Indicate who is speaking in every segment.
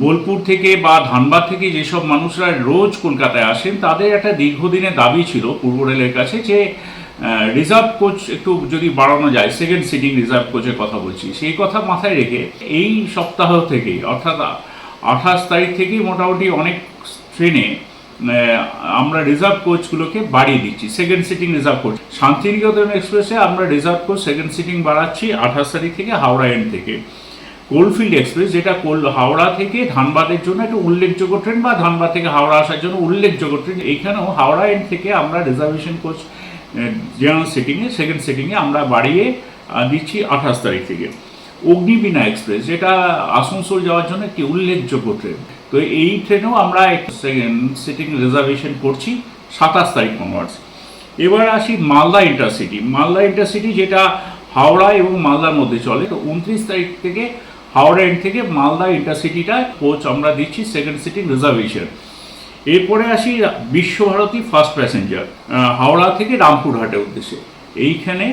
Speaker 1: বোলপুর থেকে বা ধানবাদ থেকে যেসব মানুষরা রোজ কলকাতায় আসেন, তাদের একটা দীর্ঘদিনের দাবি ছিল পূর্ব রেলের কাছে যে রিজার্ভ কোচ একটু যদি বাড়ানো যায় সেকেন্ড সিটিং রিজার্ভ কোচের কথা বলছি, সেই কথা মাথায় রেখে এই সপ্তাহ থেকেই, অর্থাৎ আঠাশ তারিখ থেকেই মোটামুটি অনেক ট্রেনে আমরা রিজার্ভ কোচগুলোকে বাড়িয়ে দিচ্ছি second sitting reserve coach Santiniketan এক্সপ্রেসে আমরা রিজার্ভ কোচ সেকেন্ড সিটিং বাড়াচ্ছি আঠাশ তারিখ থেকে হাওড়া এন্ড থেকে। কোলফিল্ড এক্সপ্রেস যেটা কোল হাওড়া থেকে ধানবাদের জন্য একটা উল্লেখযোগ্য ট্রেন বা ধানবাদ থেকে হাওড়া আসার জন্য উল্লেখযোগ্য ট্রেন এখানেও হাওড়া এন্ড থেকে আমরা রিজার্ভেশন কোচ জেনারেল সিটিংয়ে সেকেন্ড সিটিংয়ে আমরা বাড়িয়ে দিচ্ছি আঠাশ তারিখ থেকে। অগ্নিবীণা এক্সপ্রেস যেটা আসানসোল যাওয়ার জন্য একটি উল্লেখযোগ্য ট্রেন তো এই ট্রেনেও আমরা সেকেন্ড সিটিং রিজার্ভেশন করছি সাতাশ তারিখ অনওয়ার্ডস এবার আসি মালদা ইন্টারসিটি মালদা ইন্টারসিটি যেটা হাওড়া এবং মালদার মধ্যে চলে। তো উনত্রিশ তারিখ থেকে হাওড়া এন্ড থেকে মালদা ইন্টারসিটিটা কোচ আমরা দিচ্ছি সেকেন্ড সিটিং রিজার্ভেশন এরপরে আসি বিশ্বভারতী ফার্স্ট প্যাসেঞ্জার হাওড়া থেকে রামপুরহাটের উদ্দেশ্যে। এইখানে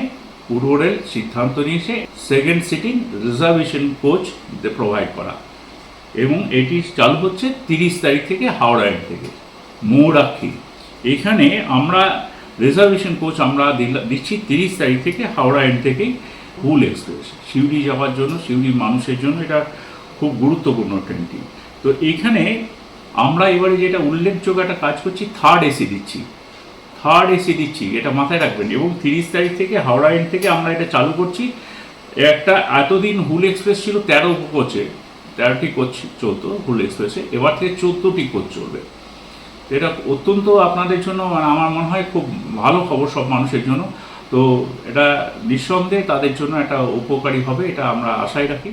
Speaker 1: পূর্ব রেল সিদ্ধান্ত নিয়েছে second sitting reservation coach provide করা। এবং এটি চালু হচ্ছে তিরিশ তারিখ থেকে হাওড়া এন্ড থেকে, মৌরাক্ষী। এখানে আমরা রিজার্ভেশন কোচ আমরা দিচ্ছি তিরিশ তারিখ থেকে হাওড়া এন্ড থেকেই। হুল এক্সপ্রেস শিউড়ি যাওয়ার জন্য শিউড়ির মানুষের জন্য এটা খুব গুরুত্বপূর্ণ ট্রেনটি। তো এখানে আমরা এবারে যেটা উল্লেখযোগ্য একটা কাজ করছি থার্ড এসি দিচ্ছি। থার্ড এসি দিচ্ছি, এটা মাথায় রাখবেন। এবং তিরিশ তারিখ থেকে, হাওড়া এন্ড থেকে আমরা এটা চালু করছি। একটা এতদিন হুল এক্সপ্রেস ছিল তেরো কোচে। তেরোটি কোচ চলতো হুল এক্সপ্রেসে এবার থেকে চোদ্দোটি কোচ চলবে। এটা অত্যন্ত আপনাদের জন্য মানে আমার মনে হয় খুব ভালো খবর সব মানুষের জন্য। তো এটা নিঃসন্দেহে তাদের জন্য একটা উপকারী হবে এটা আমরা আশায় রাখি।